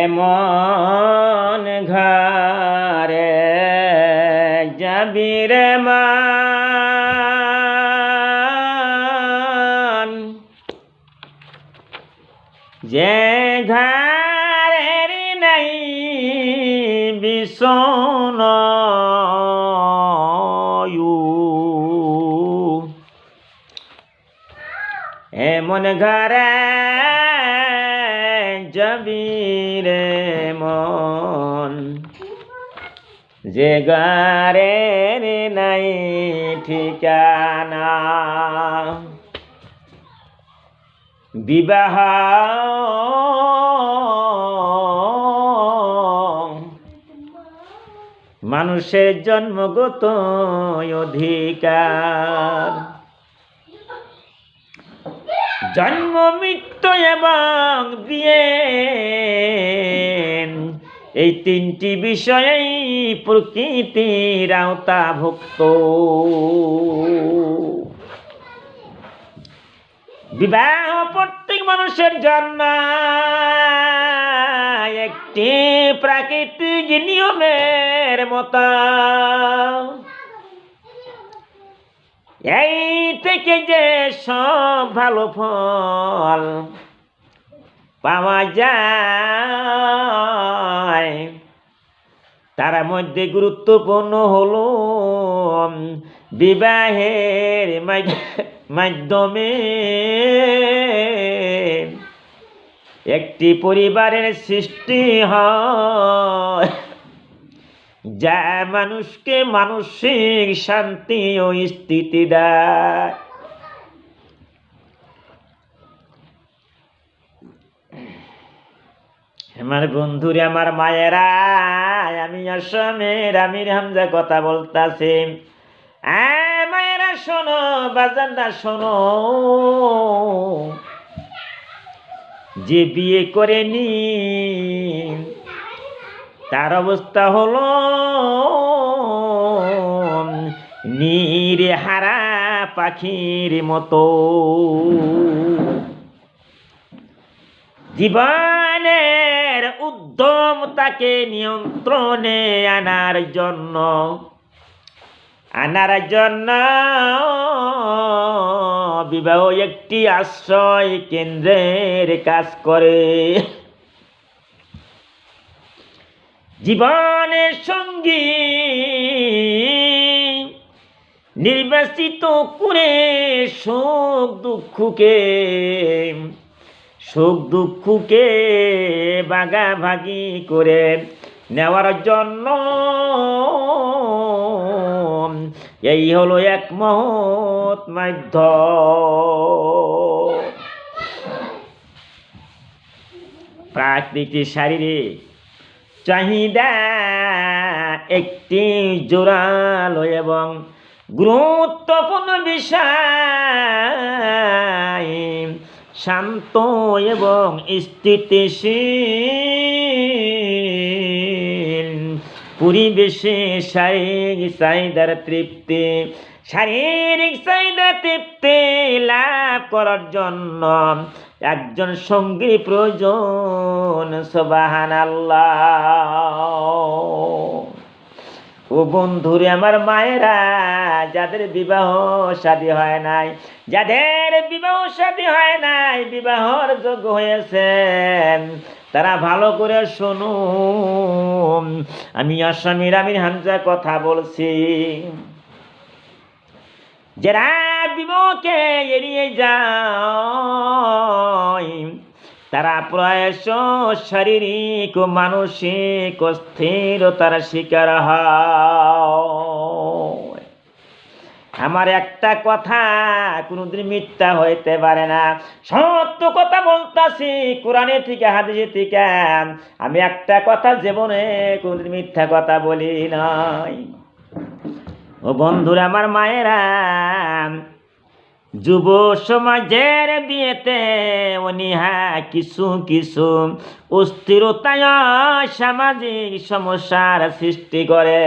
এমন ঘরে যাবি রে মান। যে ঘরের নাই বিছন ঘরে যাবি রে মন। যে গারের নাই ঠিকানা বিবাহ মানুষের জন্মগত অধিকার। জন্ম, মৃত্যু এবং বিয়ে এই তিনটি বিষয়েই প্রকৃতির আওতাভুক্ত। বিবাহ প্রত্যেক মানুষের জন্য একটি প্রাকৃতিক নিয়মের মতো। এই থেকে যে সব ভালো ফল পাওয়া যায়, তার মধ্যে গুরুত্বপূর্ণ হলো বিবাহের মাধ্য- মাধ্যমে একটি পরিবারের সৃষ্টি হয়। যা মানুষকে মানসিক শান্তি ও স্থিতি দেয়। আমার বন্ধুরে, আমার মায়েরা, আমি আসামের আমির হামজা কথা বলতাছি। মায়েরা, শোনো, বাজানরা, শোনো। যে বিয়ে করে করেনি তার অবস্থা হলো, নীরে হারা পাখির মতো। জীবনের উদ্যম তাকে নিয়ন্ত্রণে আনার জন্য আনার জন্য বিবাহ একটি আশ্রয় কেন্দ্রের কাজ করে। জীবনের সঙ্গী। নির্বাচিত করে সুখ দুঃখকে সুখ দুঃখকে ভাগাভাগি করে নেওয়ার জন্য এই হলো এক মহৎ মাধ্যম। প্রাকৃতিক শারীরিক চাহিদা একটি জোরালো এবং গুরুত্বপূর্ণ বিষয় শান্ত এবং স্থিতিশীল। পরিবেশে শারীরিক চাহিদার তৃপ্তি শারীরিক চাহিদা তৃপ্তি লাভ করার জন্য একজন সঙ্গী প্রয়োজন সবাহান ও বন্ধুরে, আমার মায়েরা, যাদের বিবাহ শাদী হয় নাই, যাদের বিবাহ শাদী হয় নাই, বিবাহর যোগ্য হয়েছে তারা ভালো করে শুনুন। আমি আসামির আমির হামজা কথা বলছি। যারা এড়িয়ে যায়, তারা প্রয়াস শারীরিক ও মানসিক অস্থিরতার শিকার হয়। আমার একটা কথা, কোনোদিন মিথ্যা হইতে পারে না। সত্য কথা বলতাছি, কোরআনে থেকে, হাদিসে থেকে। আমি একটা কথা জীবনে কোনোদিন মিথ্যা কথা বলি নাই। ও বন্ধুরা আমার মায়েরা, যুব সমাজের বিয়েতে অনিহা কিছু কিছু অস্থিরতায় সামাজিক সমস্যার সৃষ্টি করে।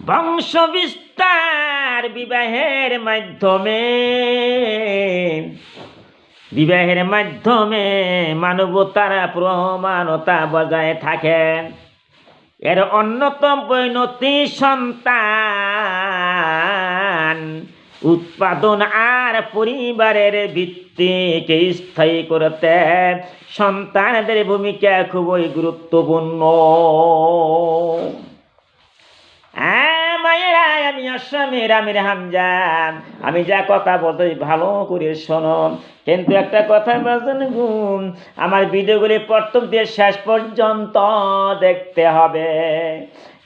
বংশ বিস্তার বিবাহের মাধ্যমে বিবাহের মাধ্যমে মানবতার প্রমাণতা বজায় থাকে। এর অন্যতম পরিণতি সন্তান। উৎপাদন আর পরিবারের ভিত্তিকে স্থায়ী করতে সন্তানদের ভূমিকা খুবই গুরুত্বপূর্ণ। আহ, আমি আসামের আমির হামজান। আমি যা কথা বলতে ভালো করে শোনো। কিন্তু একটা কথা বলছেন গুম আমার ভিডিওগুলি প্রথম দিয়ে শেষ পর্যন্ত দেখতে হবে।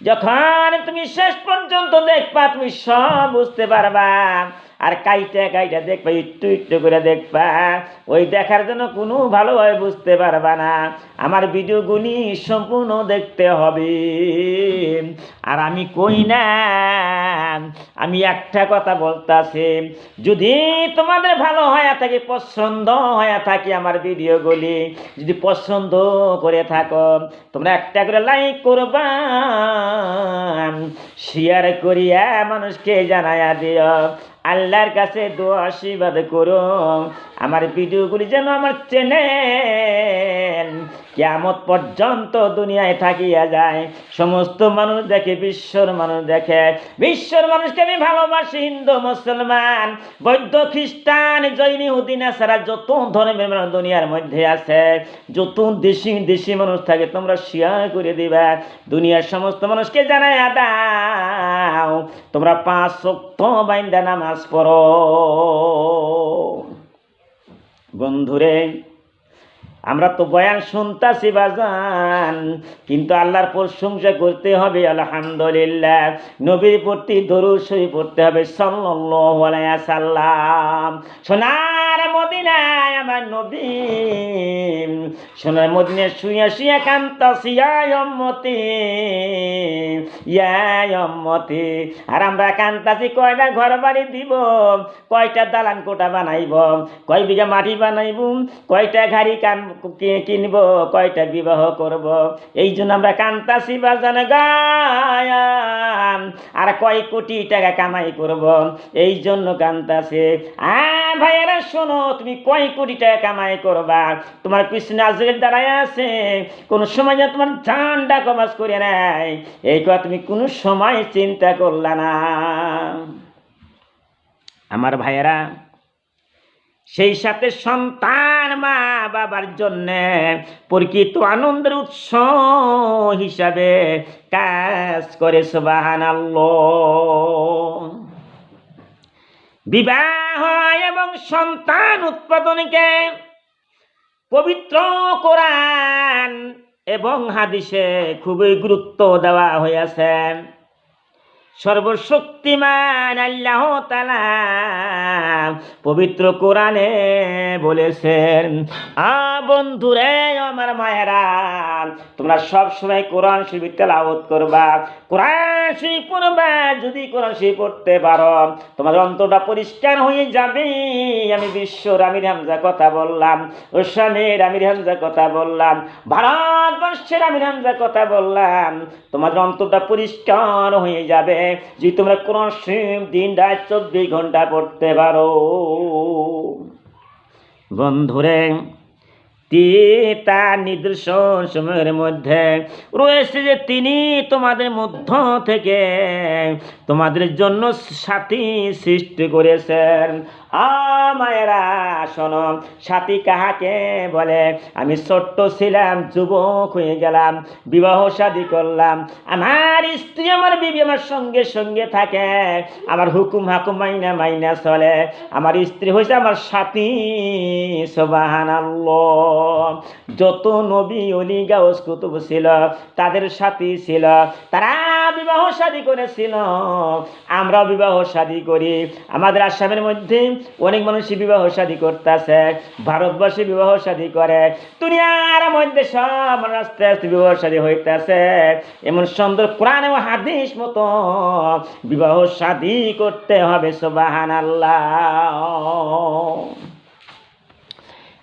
যখন তুমি শেষ পর্যন্ত দেখবা, তুমি সব বুঝতে পারবা। আর কাইটা কাইটা দেখবা, একটু একটু করে দেখবা। ওই দেখার জন্য কোনো ভালোভাবে বুঝতে পারবা না। আমার ভিডিওগুলি সম্পূর্ণ দেখতে হবে। আর আমি কই না, আমি একটা কথা বলতাছি। যদি তোমাদের ভালো হয়ে থাকে, পছন্দ হয়ে থাকে আমার ভিডিওগুলি, যদি পছন্দ করে থাকো, তোমরা একটা করে লাইক করবা শেয়ার করিয়া মানুষকে জানাইয়া দিও। আল্লাহর কাছে দোয়া, আশীর্বাদ করো আমার ভিডিওগুলি যেন আমার চ্যানেল কেমত পর্যন্ত দুনিয়ায় থাকিয়া যায়। সমস্ত মানুষ দেখে, বিশ্বর মানুষ দেখে। বিশ্বর মানুষকে আমি ভালোবাসি, হিন্দু, মুসলমান, বৌদ্ধ, খ্রিস্টান, জৈন উদিনা সারা যত ধর্মের মানুষ দুনিয়ার মধ্যে আছে। যত দেশি দেশি মানুষ থাকে, তোমরা শেয়ার করে দিবা। দুনিয়ার সমস্ত মানুষকে জানাই দাও। তোমরা পাঁচ শক্ত বাইন্দা নামাজ পড়ো। বন্ধুরে, আমরা তো বয়ান শুনতাছি বাজান, কিন্তু আল্লাহর প্রশংসা করতে হবে, আলহামদুলিল্লাহ। নবীর প্রতি দরুদ শরীফ পড়তে হবে সাল্লাম সোনার মদিনায় আমার নবী সোনার মদিনায় শুয়ে শুয়ে কান্তাছি আয় উম্মতি আর আমরা কান্তাছি, কয়টা ঘর বাড়ি দিব? কয়টা দালান কোটা বানাইব? কয় বিঘা মাটি বানাইব? কয়টা গাড়ি কান কিনব? কয়টা বিবাহ করব? এই জন্য আমরা কান্তাছি, বাজান গায়ান আর কয় কোটি টাকা কামাই করব? এই জন্য কান্তাছে, আ, ভাইয়েরা, শোনো, তুমি কয় কোটি টাকা কামাই করবা? তোমার পিছনে আজরের দাঁড়ায় আছে। কোন সময় যেন তোমার ঝান্ডা কমাস করে নেয়। এই কথা তুমি কোনো সময় চিন্তা করলা না। আমার ভাইয়েরা, সেই সাথে সন্তান মা বাবার জন্য প্রকৃত আনন্দের উৎস হিসাবে কাজ করে সুবাহান বিবাহ এবং সন্তান উৎপাদনকে পবিত্র কোরআন এবং হাদিসে খুবই গুরুত্ব দেওয়া হয়েছে। সর্বশক্তিমান আল্লাহ তালা পবিত্র কোরআনে বলেছেন, আ বন্ধুরে, আমার মায়েরা, তোমরা সব সময় কোরআন শরীফ তেলাওয়াত করবা। কোরআন শরীফ পড়বা, যদি কোরআন শরীফ পড়তে পারো তোমার অন্তরটা পরিষ্কার হয়ে যাবে। আমি বিশ্বর আমির হামজা কথা বললাম ওসামের আমির হামজা কথা বললাম, ভারতবর্ষের আমির হামজা কথা বললাম। তোমাদের অন্তরটা পরিষ্কার হয়ে যাবে। যদি তোমরা শরীফ, দিন, রাত, চব্বিশ ঘণ্টা পড়তে পারো। বন্ধুরে তার নিদর্শন সময়ের মধ্যে রয়েছে যে তিনি তোমাদের মধ্য থেকে তোমাদের জন্য সাথী সৃষ্টি করেছেন। আমায়েরা শোনো, সাথী কাহাকে বলে? আমি ছোট্ট ছিলাম, যুবক হয়ে গেলাম, বিবাহ শাদী করলাম। আমার স্ত্রী আমার বিবি আমার সঙ্গে সঙ্গে থাকে। আমার হুকুম হাকুম মাইনা মাইনা চলে। আমার স্ত্রী হয়েছে আমার সাথী সোবাহান যত নবী, অলি, গাউস কুতুব ছিল, তাদের সাথী ছিল। তারা বিবাহ শাদী করেছিল। আমরাও বিবাহ শাদী করি। আমাদের আসামের মধ্যে অনেক মানুষই বিবাহ শাদী করতেছে। ভারতবর্ষে বিবাহ শাদী করে। দুনিয়ার মধ্যে সব আস্তে আস্তে বিবাহ শাদী হইতেছে। এমন সুন্দর কোরআন এবং হাদিস মতো বিবাহ শাদী করতে হবে সোবাহান আল্লাহ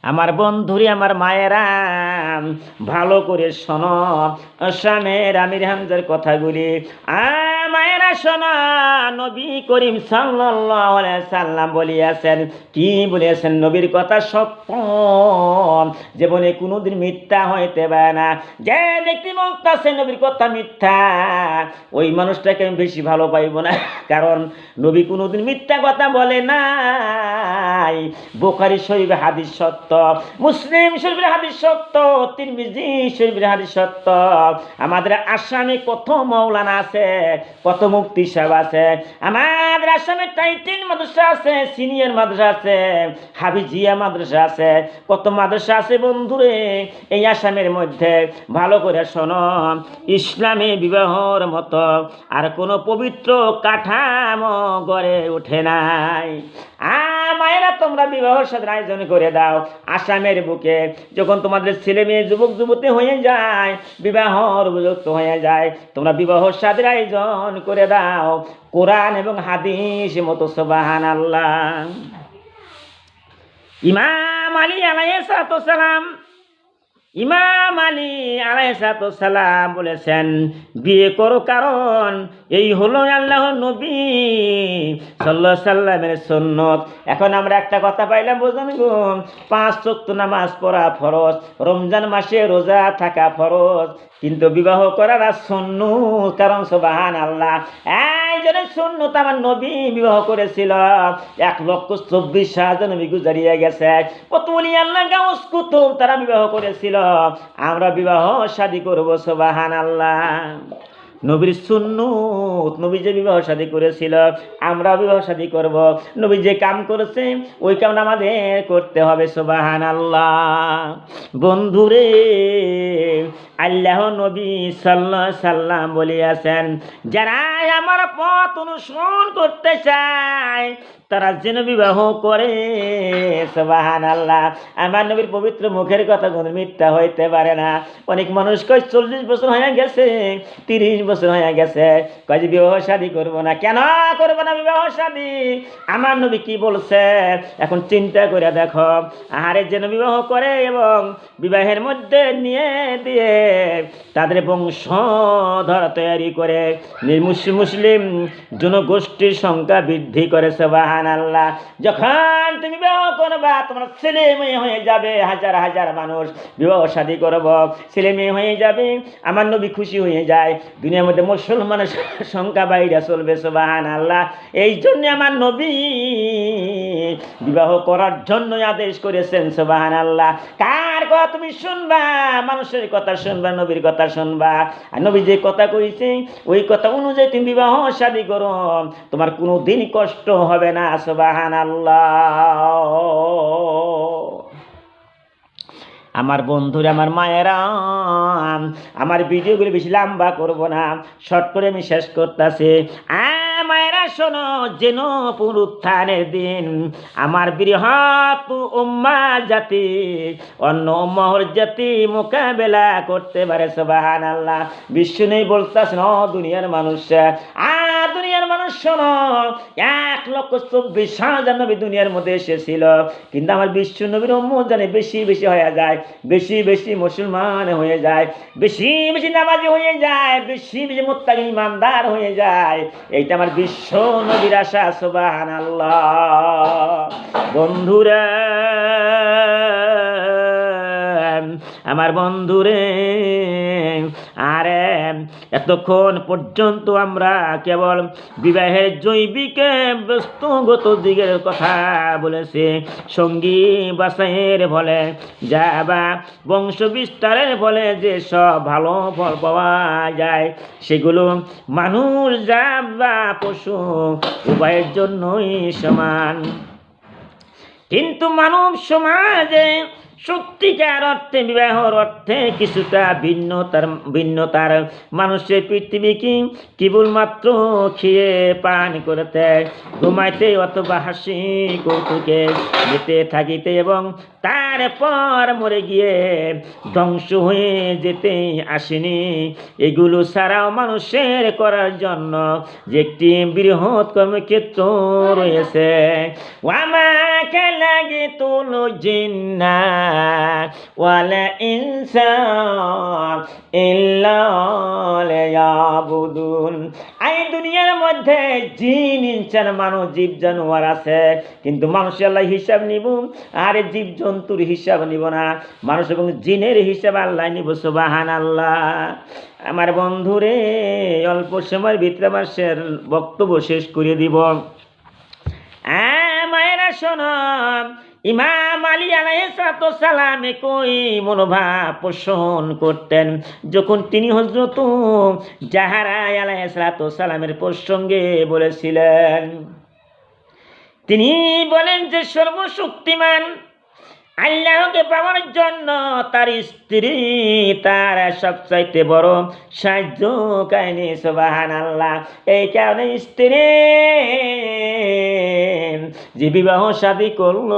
আমার বন্ধুরি, আমার মায়েরা, ভালো করে শোনো। আসামের আমির হামজার কথাগুলি। আ মায়েরা শোনা নবী করিম সাল্লাম বলিয়াছেন, কি বলিয়াছেন? নবীর কথা সত্য জীবনে কোনোদিন মিথ্যা হইতে পারে না। যে ব্যক্তি বলতেছে নবীর কথা মিথ্যা, ওই মানুষটাকে আমি বেশি ভালো পাইব না। কারণ নবী কোনোদিন মিথ্যা কথা বলে নাই। বোখারি শরীফের হাদিস সত্য মুসলিম শরীফের হাদিস সত্য তিরমিজি শরীফের হাদিস সত্য আমাদের আসামে কত মৌলানা আছে কত মুক্তি সাহেব আছে, আমাদের আসামে টাইটেন মাদ্রাসা আছে, সিনিয়র মাদ্রাসা আছে হাবিজিয়া মাদ্রাসা আছে। কত মাদ্রাসা আছে বন্ধুরে, এই আসামের মধ্যে, ভালো করে শোনো, ইসলামী বিবাহর মতো আর কোনো পবিত্র কাঠামো গড়ে ওঠে নাই। মায়েরা, তোমরা বিবাহের সাথে আয়োজন করে দাও। আসামের বুকে যখন তোমাদের ছেলে মেয়ে যুবক, যুবতী হয়ে যায়, বিবাহর উপযুক্ত হয়ে যায়, তোমরা বিবাহ সাদের আয়োজন করে দাও। কোরআন এবং হাদিস মতো সোবাহান আল্লাহ ইমাম আলী আলাইসালাম ইমাম আলী আলাইসালাম বলেছেন, বিয়ে করো কারণ এই হলো আল্লাহ নবী সাল্লাহ সাল্লামের সন্ন্যত এখন আমরা একটা কথা পাইলাম বোঝান গো? পাঁচ চক্ত নামাজ পড়া ফরজ, রমজান মাসে রোজা থাকা ফরজ, কিন্তু বিবাহ করার আর সন্ন্য কারণ সোবাহান আল্লাহ এই জন্য সন্ন্যত আমার নবী বিবাহ করেছিল। এক লক্ষ চব্বিশ হাজার নবী গুজারিয়ে গেছে। কত আল্লাহ গাউস কুতুব তারা বিবাহ করেছিল। আমরা বিবাহ শাদী করব সোবাহান আল্লাহ নবীর শূন্য নবী যে বিবাহ শাদী করেছিল, আমরা বিবাহ শাদী করব। নবী যে কাম করেছে, ওই কাম আমাদের করতে হবে সোবাহান আল্লাহ বন্ধুরে আল্লাহ নবী সাল্লাহ সাল্লাম বলিয়াছেন যারা আমার পথ অনুসরণ করতে চায়, তারা যেন বিবাহ করে সোবাহান আল্লাহ আমার নবীর পবিত্র মুখের কথা কোনো মিথ্যা হইতে পারে না। অনেক মানুষ কয়, চল্লিশ বছর হয়ে গেছে, তিরিশ বছর হয়ে গেছে। কয় যে বিবাহ শাদী করব না। কেন করব না বিবাহ শাদী আমার নবী কি বলছে? এখন চিন্তা করে দেখো। আহারে যেন বিবাহ করে এবং বিবাহের মধ্যে নিয়ে দিয়ে তাদের বংশধর তৈরি করে। মুসলিম জনগোষ্ঠীর সংখ্যা বৃদ্ধি করে সবাহান আল্লাহ যখন তুমি বিবাহ করবা, তোমার ছেলে মেয়ে হয়ে যাবে, হাজার হাজার মানুষ। বিবাহ শাদী করব ছেলে মেয়ে হয়ে যাবে, আমার নবী খুশি হয়ে যায়। দুনিয়ার মধ্যে মুসলমানের সংখ্যা বাইরে চলবে সবাহান আল্লাহ এই জন্য আমার নবী বিবাহ করার জন্য আদেশ করেছেন সবাহান আল্লাহ কার কথা তুমি শুনবা? মানুষের কথা শুনবা, নবীর কথা শুনবা। আর নবী যে কথা কইছে, ওই কথা অনুযায়ী তুমি বিবাহ শাদী করো। তোমার কোনো দিন কষ্ট হবে না সবাহান আল্লাহ আমার বন্ধুরা, আমার মায়েরা, আমার ভিডিওগুলো বেশি লম্বা করব না, শর্ট করে আমি শেষ করতেছি। মায়েরা, শোনো, যেন পুনরুত্থানের দিন আমার বৃহৎ উম্মা জাতি, অন্য মহর জাতি মোকাবেলা করতে পারে সবাহান আল্লাহ বিশ্ব নেই বলতেছেন ও দুনিয়ার মানুষ দুনিয়ার মানুষ, শোনো, এক লক্ষ চব্বিশ হাজার নবী দুনিয়ার মধ্যে এসেছিল। কিন্তু আমার বিশ্ব নবীর জানে বেশি বেশি হয়ে যায়, বেশি বেশি মুসলমান হয়ে যায়, বেশি বেশি নামাজি হয়ে যায়, বেশি বেশি মোত্তাকি ইমানদার হয়ে যায়। এইটা আমার বিশ্ব নবীর আশা সোবাহান বন্ধুরা আমার বন্ধুরে আরে, এতক্ষণ পর্যন্ত আমরা কেবল বিবাহের জৈবিক বস্তুগত দিকের কথা বলেছি। সঙ্গী বাসাইয়ের ফলে যা বা বংশ বিস্তারের ফলে যে সব ভালো ফল পাওয়া যায়, সেগুলো মানুষ, যা বা পশু, উভয়ের জন্যই সমান। কিন্তু মানব সমাজে সত্যিকার অর্থে, বিবাহর অর্থে কিছুটা ভিন্নতার ভিন্নতার মানুষের পৃথিবীকে কেবলমাত্র খেয়ে পান করতে, ঘুমাইতে অথবা হাসি কৌতুকে যেতে থাকিতে এবং তারপর মরে গিয়ে ধ্বংস হয়ে যেতে আসেনি। এগুলো ছাড়াও মানুষের করার জন্য যে একটি বৃহৎ কর্মক্ষেত্র রয়েছে। ওয়ামা লাগে তুলো জিন্না লিয়াবুদুন এই দুনিয়ার মধ্যে জিন, ইনসান, মানুষ জীব জানোয়ার আছে, কিন্তু মানুষ আল্লাহ হিসাব নিব, আর জীব জন্তুর হিসাব নিব না। মানুষ এবং জিনের হিসাব আল্লাহ নিব সুবাহান আল্লাহ আমার বন্ধুরে, অল্প সময়ের ভিতরে আমার বক্তব্য শেষ করে দিব। মায়েরা শোনো ইমাম আলী আলাইসালামে কই মনোভাব পোষণ করতেন। যখন তিনি হজরত জাহারাই আলাইসালামের প্রসঙ্গে বলেছিলেন, তিনি বলেন যে সর্বশক্তিমান আল্লাহকে পাওয়ার জন্য তার স্ত্রী তার সবচাইতে বড় সাহায্য কাহিনী সুবাহান আল্লাহ এই কারণে স্ত্রী যে বিবাহ শাদী করল,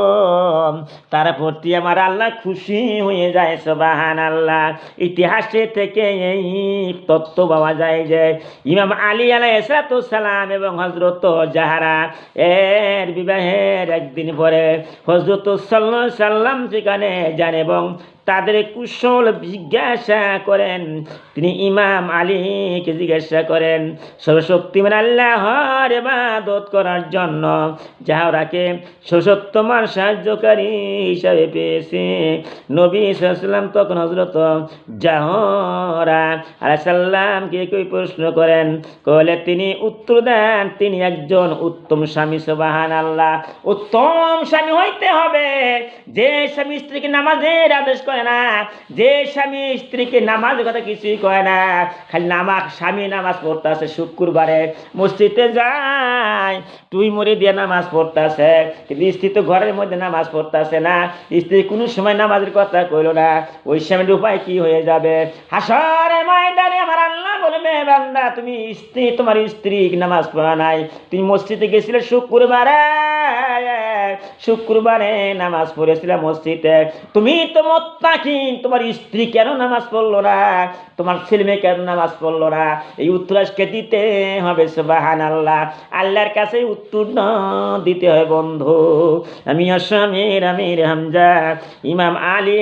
তার প্রতি আমার আল্লাহ খুশি হয়ে যায় সুবাহান আল্লাহ ইতিহাসে থেকে এই তত্ত্ব পাওয়া যায় যে ইমাম আলী আলাই সালাম এবং হজরত জাহারা এর বিবাহের একদিন পরে হজরত সাল্লাহ সাল্লাহ সাল্লাম সেখানে যান এবং তাদের কুশল জিজ্ঞাসা করেন। তিনি ইমাম আলীকে জিজ্ঞাসা করেন, সর্বশক্তিমান আল্লাহর ইবাদত করার জন্য যাহারাকে সশক্তমান সাহায্যকারী হিসাবে পেয়েছে। নবী সাল্লাম তখন হজরত জাহরা আলাইসাল্লামকে কই প্রশ্ন করেন। কলে, তিনি উত্তর দেন, তিনি একজন উত্তম স্বামী সবাহান আল্লাহ উত্তম স্বামী হইতে হবে। যে স্বামী স্ত্রীকে নামাজের আদেশ করে না। যে স্বামী স্ত্রীকে নামাজের কথা কিছুই কয় না, খালি নামাজ, স্বামী নামাজ পড়তে আছে শুক্রবারে। মসজিদে যায়, তুই মরে দিয়ে নামাজ পড়তে আছে কিন্তু স্ত্রী তো ঘরের মধ্যে নামাজ পড়তে আছে না। স্ত্রী কোনো সময় নামাজের কথা কইলো না। ওই স্বামীর উপায় কি হয়ে যাবে? হাসরে ময়দানে আমার আল্লাহ বলবে, বান্দা, তুমি স্ত্রী, তোমার স্ত্রী নামাজ পড়া নাই। তুমি মসজিদে গেছিলে শুক্রবারে। শুক্রবারে নামাজ মসজিদে। তুমি তো মোত্তাকিন, তোমার স্ত্রী কেন নামাজ পড়ল না? তোমার কেন নামাজ পড়ল না? এই উত্তর আজকে দিতে হবে সুবাহান আল্লাহ আল্লাহর কাছে উত্তর দিতে হয়, বন্ধু। আমি আসামের আমির হামজা, ইমাম আলী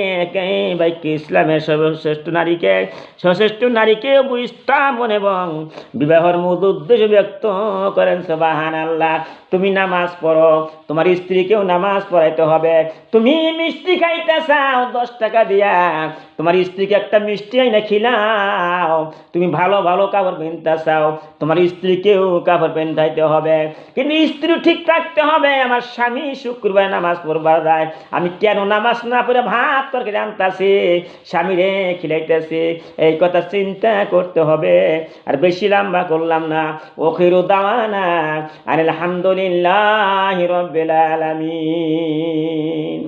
বাইকে ইসলামের সর্বশ্রেষ্ঠ নারীকে সশ্রেষ্ঠ নারীকে বুঝতাম এবং বিবাহর মূল উদ্দেশ্য ব্যক্ত করেন সবাহান আল্লাহ তুমি নামাজ পড়ো, তোমার স্ত্রীকেও নামাজ পড়াইতে হবে। তুমি মিষ্টি খাইতে চাও, দশ টাকা দিয়া। তোমার স্ত্রীকে একটা মিষ্টি আইনা খিলাও। তুমি ভালো ভালো কাপড় পেনতে চাও, তোমার স্ত্রীকেও কাপড় পেনতে হবে। কিন্তু স্ত্রী ঠিক থাকতে হবে, আমার স্বামী শুক্রবার নামাজ পড়বার যায়। আমি কেন নামাজ না পড়ে ভাত তরকারি আনতাছি স্বামীরে খিলাইতেছি, এই কথা চিন্তা করতে হবে। আর বেশি লম্বা করলাম না। ওখিরু দাওয়ানা আর আলহামদুলিল্লাহ রব্বিল আলামিন।